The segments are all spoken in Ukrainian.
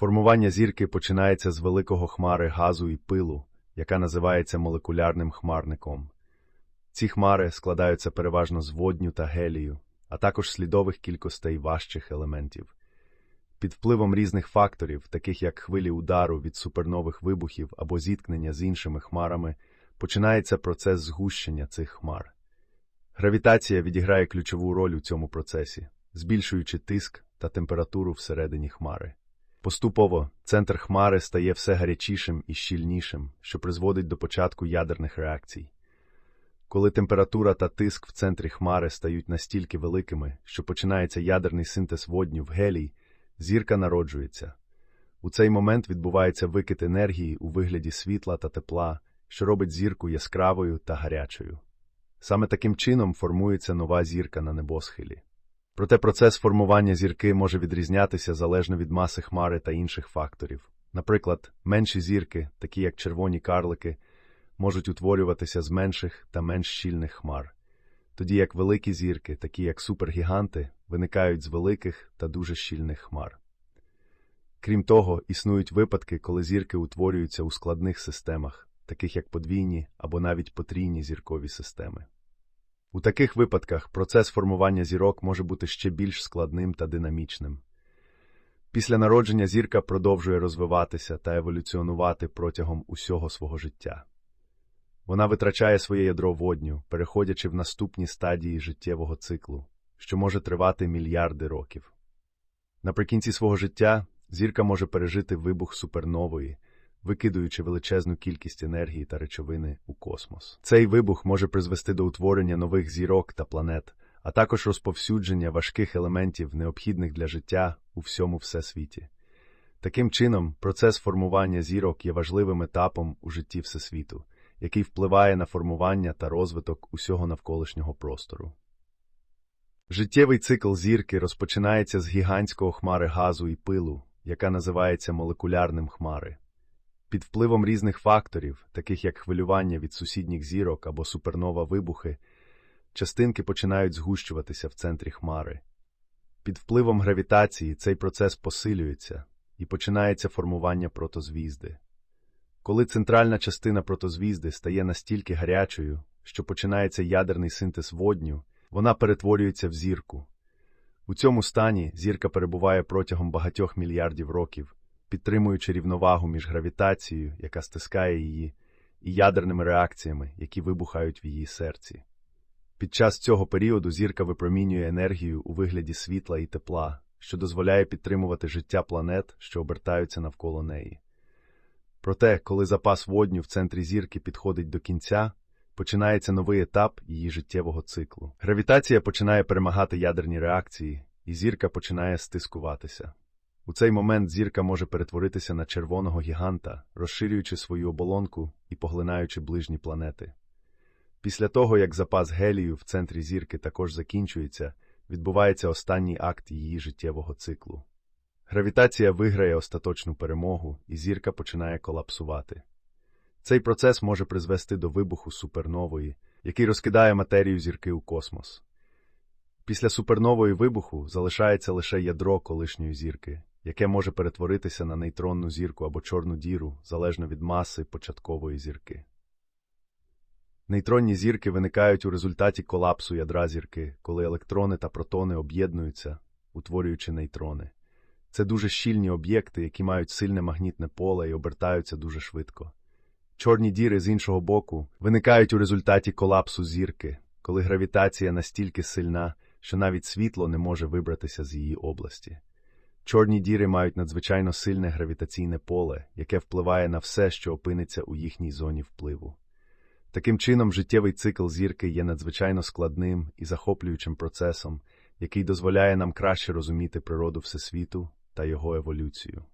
Формування зірки починається з великого хмари газу і пилу, яка називається молекулярним хмарником. Ці хмари складаються переважно з водню та гелію, а також слідових кількостей важчих елементів. Під впливом різних факторів, таких як хвилі удару від супернових вибухів або зіткнення з іншими хмарами, починається процес згущення цих хмар. Гравітація відіграє ключову роль у цьому процесі, збільшуючи тиск та температуру всередині хмари. Поступово центр хмари стає все гарячішим і щільнішим, що призводить до початку ядерних реакцій. Коли температура та тиск в центрі хмари стають настільки великими, що починається ядерний синтез водню в гелій, зірка народжується. У цей момент відбувається викид енергії у вигляді світла та тепла, що робить зірку яскравою та гарячою. Саме таким чином формується нова зірка на небосхилі. Проте процес формування зірки може відрізнятися залежно від маси хмари та інших факторів. Наприклад, менші зірки, такі як червоні карлики, можуть утворюватися з менших та менш щільних хмар, тоді як великі зірки, такі як супергіганти, виникають з великих та дуже щільних хмар. Крім того, існують випадки, коли зірки утворюються у складних системах, таких як подвійні або навіть потрійні зіркові системи. У таких випадках процес формування зірок може бути ще більш складним та динамічним. Після народження зірка продовжує розвиватися та еволюціонувати протягом усього свого життя. Вона витрачає своє ядро водню, переходячи в наступні стадії життєвого циклу, що може тривати мільярди років. Наприкінці свого життя зірка може пережити вибух супернової, викидуючи величезну кількість енергії та речовини у космос. Цей вибух може призвести до утворення нових зірок та планет, а також розповсюдження важких елементів, необхідних для життя у всьому всесвіті. Таким чином, процес формування зірок є важливим етапом у житті Всесвіту, який впливає на формування та розвиток усього навколишнього простору. Життєвий цикл зірки розпочинається з гігантського хмари газу і пилу, яка називається молекулярним хмари. Під впливом різних факторів, таких як хвилювання від сусідніх зірок або супернова вибухи, частинки починають згущуватися в центрі хмари. Під впливом гравітації цей процес посилюється і починається формування протозвізди. Коли центральна частина протозвізди стає настільки гарячою, що починається ядерний синтез водню, вона перетворюється в зірку. У цьому стані зірка перебуває протягом багатьох мільярдів років, підтримуючи рівновагу між гравітацією, яка стискає її, і ядерними реакціями, які вибухають в її серці. Під час цього періоду зірка випромінює енергію у вигляді світла і тепла, що дозволяє підтримувати життя планет, що обертаються навколо неї. Проте, коли запас водню в центрі зірки підходить до кінця, починається новий етап її життєвого циклу. Гравітація починає перемагати ядерні реакції, і зірка починає стискуватися. У цей момент зірка може перетворитися на червоного гіганта, розширюючи свою оболонку і поглинаючи ближні планети. Після того, як запас гелію в центрі зірки також закінчується, відбувається останній акт її життєвого циклу. Гравітація виграє остаточну перемогу, і зірка починає колапсувати. Цей процес може призвести до вибуху супернової, який розкидає матерію зірки у космос. Після супернової вибуху залишається лише ядро колишньої зірки, яке може перетворитися на нейтронну зірку або чорну діру залежно від маси початкової зірки. Нейтронні зірки виникають у результаті колапсу ядра зірки, коли електрони та протони об'єднуються, утворюючи нейтрони. Це дуже щільні об'єкти, які мають сильне магнітне поле і обертаються дуже швидко. Чорні діри з іншого боку виникають у результаті колапсу зірки, коли гравітація настільки сильна, що навіть світло не може вибратися з її області. Чорні діри мають надзвичайно сильне гравітаційне поле, яке впливає на все, що опиниться у їхній зоні впливу. Таким чином, життєвий цикл зірки є надзвичайно складним і захоплюючим процесом, який дозволяє нам краще розуміти природу Всесвіту та його еволюцію.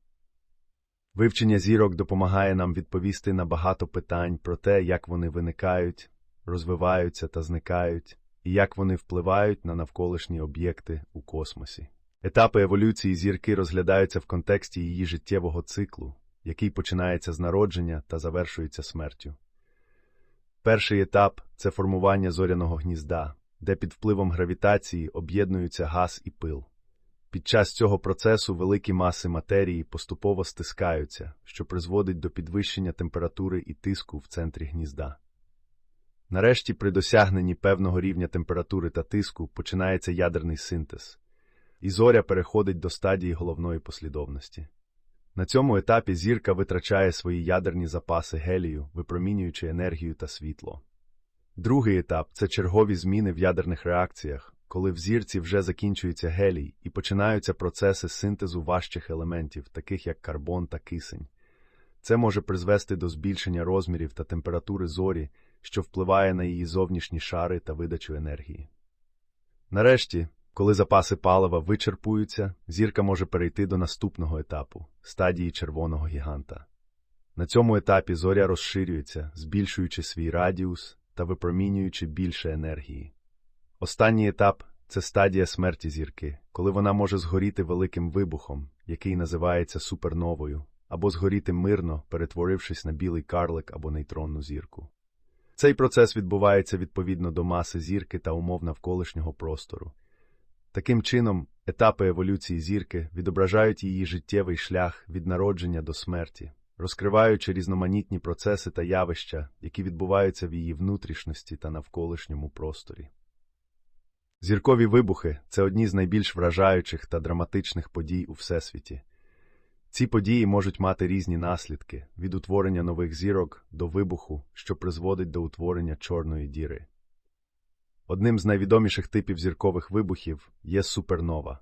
Вивчення зірок допомагає нам відповісти на багато питань про те, як вони виникають, розвиваються та зникають, і як вони впливають на навколишні об'єкти у космосі. Етапи еволюції зірки розглядаються в контексті її життєвого циклу, який починається з народження та завершується смертю. Перший етап це формування зоряного гнізда, де під впливом гравітації об'єднуються газ і пил. Під час цього процесу великі маси матерії поступово стискаються, що призводить до підвищення температури і тиску в центрі гнізда. Нарешті, при досягненні певного рівня температури та тиску починається ядерний синтез, і зоря переходить до стадії головної послідовності. На цьому етапі зірка витрачає свої ядерні запаси гелію, випромінюючи енергію та світло. Другий етап це чергові зміни в ядерних реакціях, коли в зірці вже закінчується гелій і починаються процеси синтезу важчих елементів, таких як карбон та кисень. Це може призвести до збільшення розмірів та температури зорі, що впливає на її зовнішні шари та видачу енергії. Нарешті, коли запаси палива вичерпуються, зірка може перейти до наступного етапу стадії червоного гіганта. На цьому етапі зоря розширюється, збільшуючи свій радіус та випромінюючи більше енергії. Останній етап це стадія смерті зірки, коли вона може згоріти великим вибухом, який називається суперновою, або згоріти мирно, перетворившись на білий карлик або нейтронну зірку. Цей процес відбувається відповідно до маси зірки та умов навколишнього простору. Таким чином, етапи еволюції зірки відображають її життєвий шлях від народження до смерті, розкриваючи різноманітні процеси та явища, які відбуваються в її внутрішності та навколишньому просторі. Зіркові вибухи це одні з найбільш вражаючих та драматичних подій у всесвіті. Ці події можуть мати різні наслідки від утворення нових зірок до вибуху, що призводить до утворення чорної діри. Одним з найвідоміших типів зіркових вибухів є супернова.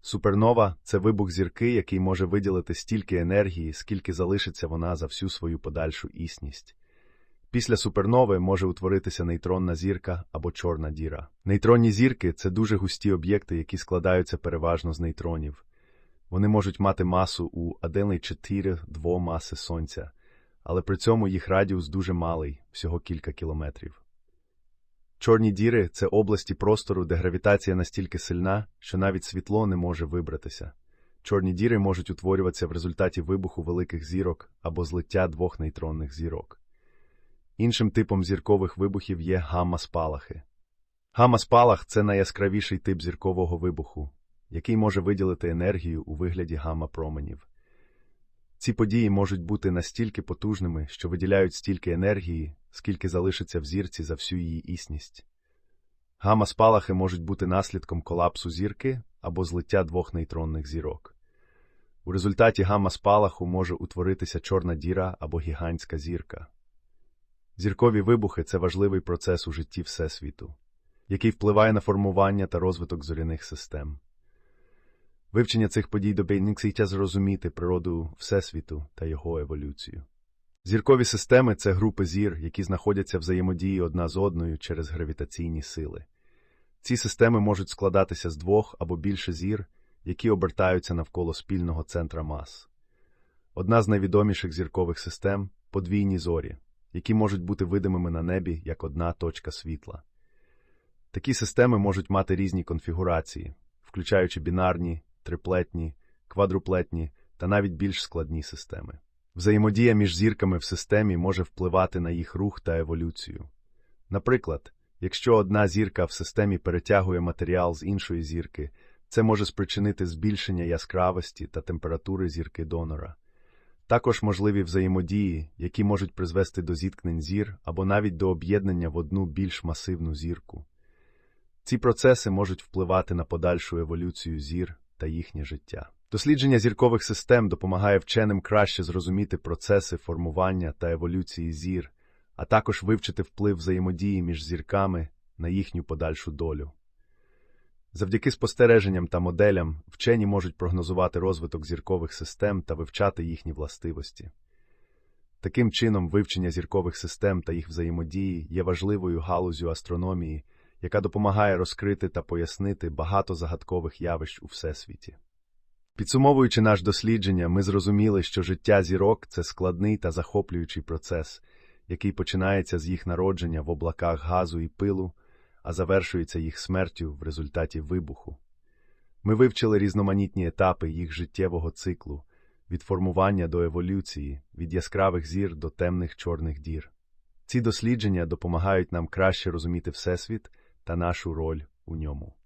Супернова це вибух зірки, який може виділити стільки енергії, скільки залишиться вона за всю свою подальшу існість. Після супернови може утворитися нейтронна зірка або чорна діра. Нейтронні зірки це дуже густі об'єкти, які складаються переважно з нейтронів. Вони можуть мати масу у 1,4-2 маси Сонця, але при цьому їх радіус дуже малий, всього кілька кілометрів. Чорні діри це області простору, де гравітація настільки сильна, що навіть світло не може вибратися. Чорні діри можуть утворюватися в результаті вибуху великих зірок або злиття двох нейтронних зірок. Іншим типом зіркових вибухів є гамма-спалахи. Гамма-спалах це найяскравіший тип зіркового вибуху, який може виділити енергію у вигляді гамма-променів. Ці події можуть бути настільки потужними, що виділяють стільки енергії, скільки залишиться в зірці за всю її існість. Гамма-спалахи можуть бути наслідком колапсу зірки або злиття двох нейтронних зірок. У результаті гамма-спалаху може утворитися чорна діра або гігантська зірка. Зіркові вибухи це важливий процес у житті Всесвіту, який впливає на формування та розвиток зоряних систем. Вивчення цих подій допоміг зрозуміти природу Всесвіту та його еволюцію. Зіркові системи це групи зір, які знаходяться в взаємодії одна з одною через гравітаційні сили. Ці системи можуть складатися з двох або більше зір, які обертаються навколо спільного центра мас. Одна з найвідоміших зіркових систем подвійні зорі, які можуть бути видимими на небі як одна точка світла. Такі системи можуть мати різні конфігурації, включаючи бінарні, триплетні, квадруплетні та навіть більш складні системи. Взаємодія між зірками в системі може впливати на їх рух та еволюцію. Наприклад, якщо одна зірка в системі перетягує матеріал з іншої зірки, це може спричинити збільшення яскравості та температури зірки донора. Також можливі взаємодії, які можуть призвести до зіткнень зір або навіть до об'єднання в одну більш масивну зірку. Ці процеси можуть впливати на подальшу еволюцію зір та їхнє життя. Дослідження зіркових систем допомагає вченим краще зрозуміти процеси формування та еволюції зір, а також вивчити вплив взаємодії між зірками на їхню подальшу долю. Завдяки спостереженням та моделям вчені можуть прогнозувати розвиток зіркових систем та вивчати їхні властивості. Таким чином, вивчення зіркових систем та їх взаємодії є важливою галузю астрономії, яка допомагає розкрити та пояснити багато загадкових явищ у всесвіті. Підсумовуючи наш дослідження, ми зрозуміли, що життя зірок це складний та захоплюючий процес, який починається з їх народження в облаках газу і пилу, а завершується їх смертю в результаті вибуху. Ми вивчили різноманітні етапи їх життєвого циклу, від формування до еволюції, від яскравих зір до темних чорних дір. Ці дослідження допомагають нам краще розуміти Всесвіт та нашу роль у ньому.